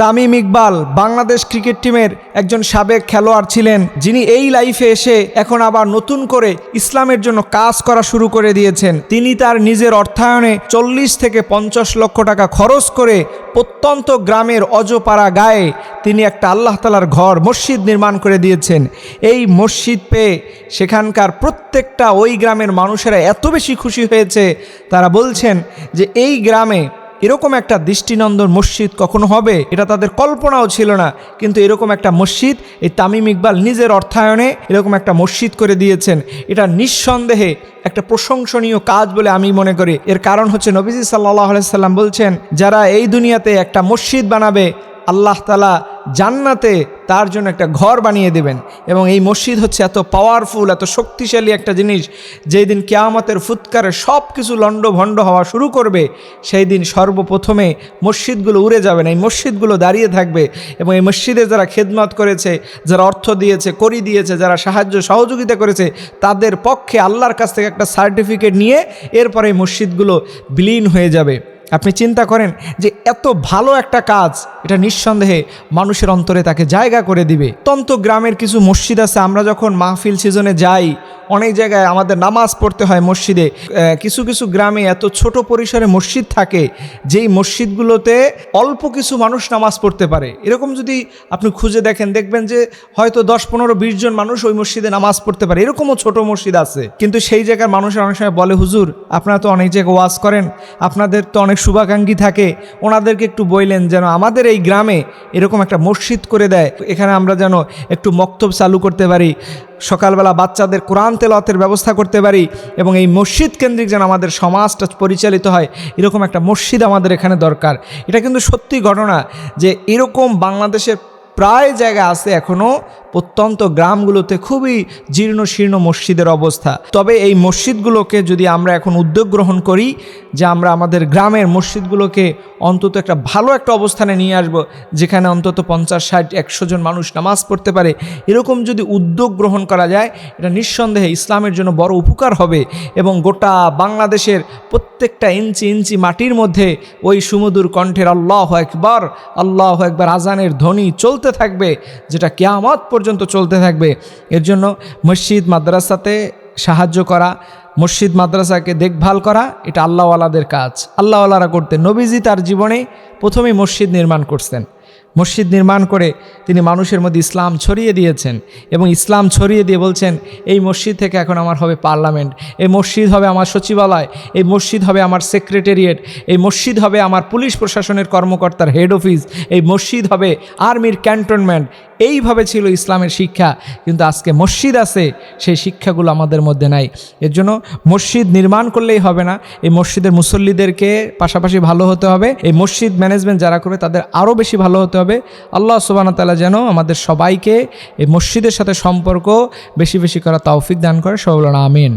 Tamim Iqbal Bangladesh cricket টিমের একজন সাবেক খেলোয়াড় ছিলেন, যিনি এই লাইফে এসে এখন আবার নতুন করে ইসলামের জন্য কাজ করা শুরু করে দিয়েছেন। তিনি তার নিজের অর্থায়নে চল্লিশ থেকে পঞ্চাশ লক্ষ টাকা খরচ করে প্রত্যন্ত গ্রামের অজপাড়া গায়ে তিনি একটা আল্লাহ তালার ঘর, মসজিদ নির্মাণ করে দিয়েছেন। এই মসজিদ পেয়ে সেখানকার প্রত্যেকটা ওই গ্রামের মানুষেরা এত বেশি খুশি হয়েছে। তারা বলছেন যে এই গ্রামে এরকম একটা দৃষ্টিনন্দন মসজিদ কখনো হবে? এটা তাদের কল্পনাও ছিল না। কিন্তু এরকম একটা মসজিদ, এই তামিম ইকবাল নিজের অর্থায়নে এরকম একটা মসজিদ করে দিয়েছেন। এটা নিঃসন্দেহে একটা প্রশংসনীয় কাজ বলে আমি মনে করি। এর কারণ হচ্ছে নবীজি সাল্লাহ সাল্লাম বলছেন, যারা এই দুনিয়াতে একটা মসজিদ বানাবে, আল্লাহ তালা জান্নাতে তার জন্য একটা ঘর বানিয়ে দেবেন। এবং এই মসজিদ হচ্ছে এত পাওয়ারফুল এত শক্তিশালী একটা জিনিস, যেই দিন কেয়ামতের ফুৎকারে সব কিছু লণ্ডভণ্ড হওয়া শুরু করবে, সেই দিন সর্বপ্রথমে মসজিদগুলো উড়ে যাবে না। এই মসজিদগুলো দাঁড়িয়ে থাকবে এবং এই মসজিদে যারা খেদমত করেছে, যারা অর্থ দিয়েছে, করি দিয়েছে, যারা সাহায্য, সহযোগিতা করেছে, তাদের পক্ষে আল্লাহর কাছ থেকে একটা সার্টিফিকেট নিয়ে এরপরে এই মসজিদগুলো বিলীন হয়ে যাবে। আপনি চিন্তা করেন যে এত ভালো একটা কাজ, এটা নিঃসন্দেহে মানুষের অন্তরে তাকে জায়গা করে দিবে। অত্যন্ত গ্রামের কিছু মসজিদ আছে, আমরা যখন মাহফিল সিজনে যাই, অনেক জায়গায় আমাদের নামাজ পড়তে হয় মসজিদে। কিছু কিছু গ্রামে এত ছোট পরিসরে মসজিদ থাকে, যেই মসজিদগুলোতে অল্প কিছু মানুষ নামাজ পড়তে পারে। এরকম যদি আপনি খুঁজে দেখেন, দেখবেন যে হয়তো দশ, পনেরো, বিশ জন মানুষ ওই মসজিদে নামাজ পড়তে পারে। এরকমও ছোট মসজিদ আছে। কিন্তু সেই জায়গার মানুষের অনেক সময় বলে, হুজুর, আপনারা তো অনেক জায়গায় ওয়াজ করেন, আপনাদের তো অনেক শুভাকাঙ্ক্ষী থাকে। ওনাদেরকে একটু বললেন যেন আমাদের এই গ্রামে এরকম একটা মসজিদ করে দেয়। এখানে আমরা যেন একটু মক্তব চালু করতে পারি, সকালবেলা বাচ্চাদের কোরআন তেলতের ব্যবস্থা করতে পারি এবং এই মসজিদ কেন্দ্রিক যেন আমাদের সমাজটা পরিচালিত হয়, এরকম একটা মসজিদ আমাদের এখানে দরকার। এটা কিন্তু সত্যি ঘটনা যে এরকম বাংলাদেশের প্রায় জায়গা আছে এখনও প্রত্যন্ত গ্রামগুলোতে খুবই জীর্ণ শীর্ণ মসজিদের অবস্থা। তবে এই মসজিদগুলোকে যদি আমরা এখন উদ্যোগ গ্রহণ করি যে আমরা আমাদের গ্রামের মসজিদগুলোকে অন্তত একটা ভালো একটা অবস্থানে নিয়ে আসব, যেখানে অন্তত পঞ্চাশ, ষাট, একশো জন মানুষ নামাজ পড়তে পারে, এরকম যদি উদ্যোগ গ্রহণ করা যায়, এটা নিঃসন্দেহে ইসলামের জন্য বড় উপকার হবে এবং গোটা বাংলাদেশের প্রত্যেকটা ইঞ্চি ইঞ্চি মাটির মধ্যে ওই সুমধুর কণ্ঠের আল্লাহ একবার আল্লাহ একবার আজানের ধ্বনি চলতে থাকবে, যেটা কেয়ামত পর্যন্ত চলতে থাকবে। এর জন্য মসজিদ, মাদ্রাসাতে সাহায্য করা, মসজিদ, মাদ্রাসাকে দেখভাল করা, এটা আল্লাহওয়ালাদের কাজ। আল্লাহওয়ালারা করতেন নবীজি তার জীবনে প্রথমেই মসজিদ নির্মাণ করতেন মসজিদ নির্মাণ করে তিনি মানুষের মধ্যে ইসলাম ছড়িয়ে দিয়েছেন এবং ইসলাম ছড়িয়ে দিয়ে বলছেন, এই মসজিদ থেকে এখন আমার হবে পার্লামেন্ট, এই মসজিদ হবে আমার সচিবালয়, এই মসজিদ হবে আমার সেক্রেটারিয়েট, এই মসজিদ হবে আমার পুলিশ প্রশাসনের কর্মকর্তার হেড অফিস, এই মসজিদ হবে আর্মির ক্যান্টনমেন্ট এইভাবে ছিল ইসলামের শিক্ষা, কিন্তু আজকে মসজিদ আছে, সেই শিক্ষাগুলো আমাদের মধ্যে নাই। এর জন্য মসজিদ নির্মাণ করলেই হবে না, এই মসজিদের মুসল্লিদেরকে পাশাপাশি ভালো হতে হবে, এই মসজিদ ম্যানেজমেন্ট যারা করবে তাদের আরও বেশি ভালো হতে হবে। আল্লাহ সুবান তালা যেন আমাদের সবাইকে এই মসজিদের সাথে সম্পর্ক বেশি বেশি করা তৌফিক দান করে। সবলনা আমিন।